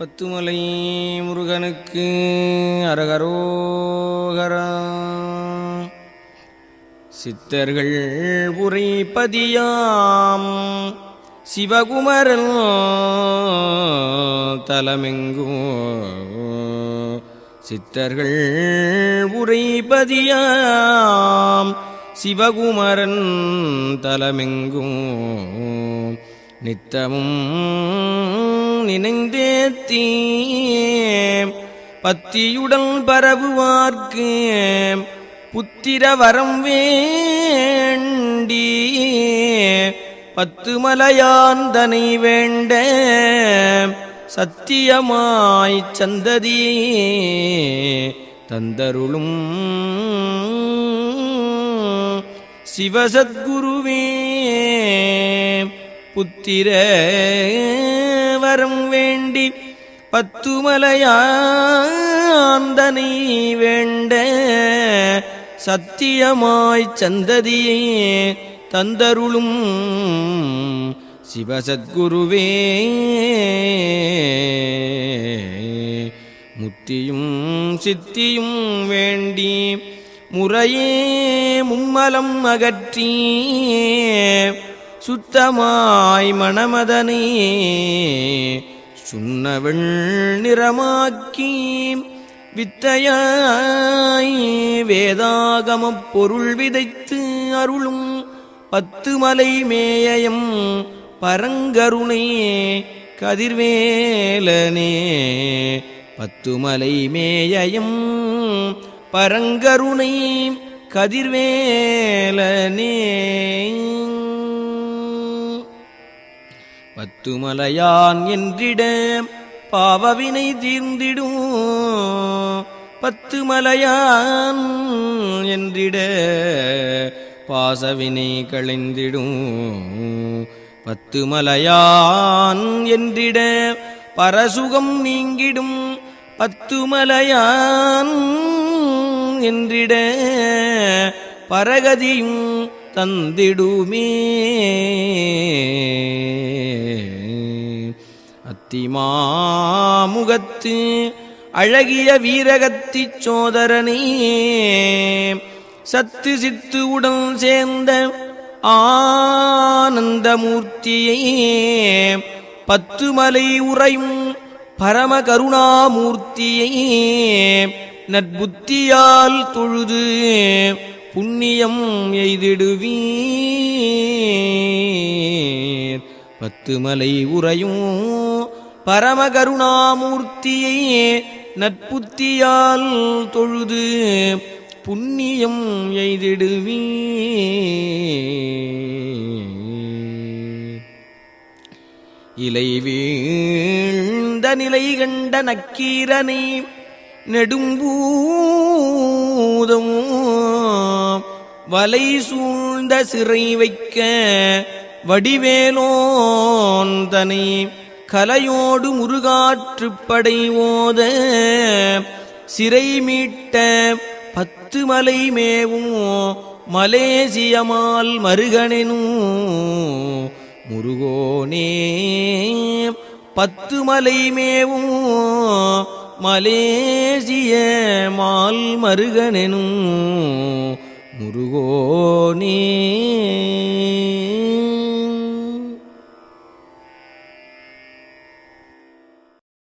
பத்துமலை முருகனுக்கு அரகரோகரா. சித்தர்கள் உரைப்பதியாம் சிவகுமரன் தலமெங்கும் சித்தர்கள் உரைப்பதியாம் சிவகுமரன் தலமெங்கும் நித்தமும் நினைந்தேத்தீ பத்தியுடன் பரவுவார்க்கு புத்திர வரம் வேண்டி. பத்து மலையாந்தனை வேண்ட சத்தியமாய் சந்ததி. தந்தருளும் சிவசத்குருவே. புத்திர வரம் வேண்டி பத்துமலையாந்தனை வேண்ட சத்தியமாய் சந்ததியே தந்தருளும் சிவசத்குருவே. முத்தியும் சித்தியும் வேண்டி முறையே மும்மலம் அகற்றி சுத்தமாய் மணமதனே சுண்ணவள் நிறமாக்கி வித்தையாய் வேதாகமப் பொருள் விதைத்து அருளும் பத்து மலை மேயம் பரங்கருணே கதிர்வேலனே. பத்து மலை மேயம் பரங்கருணை கதிர்வேலனே. பத்துமலையான் என்றிட பாவவினை தீர்ந்திடும். பத்துமலையான் என்றிட பாசவினை களைந்திடும் பத்துமலையான் என்றிட பரசுகம் நீங்கிடும். பத்துமலையான் என்றிட பரகதியும் தந்திடுமே. அத்திமாமுகத்து அழகிய வீரகத்தி சோதரனே. சத்து சித்து உடன் சேர்ந்த ஆனந்தமூர்த்தியே. பத்து மலை உறையும் பரம கருணாமூர்த்தியே. நற்புத்தியால் தொழுது புண்ணியம் எய்திடுவீர். பத்து மலை உறையும் பரமகருணாமூர்த்தியை நற்புத்தியால் தொழுது புண்ணியம் எய்திடுவீ இலை வீழ்ந்த நிலை கண்ட நக்கீரனை நெடும்பூதம் வலை சூழ்ந்த சிறை வைக்க வடிவேலோன் தனை கலையோடு முருகாற்றுப்படை ஓத சிறை மீட்ட பத்து மலை மேவும் மலேசியமால் மருகனெனும் முருகோனே. பத்து மலை மேவும் மலேசிய மால் மருகனெனும் முருகோனே.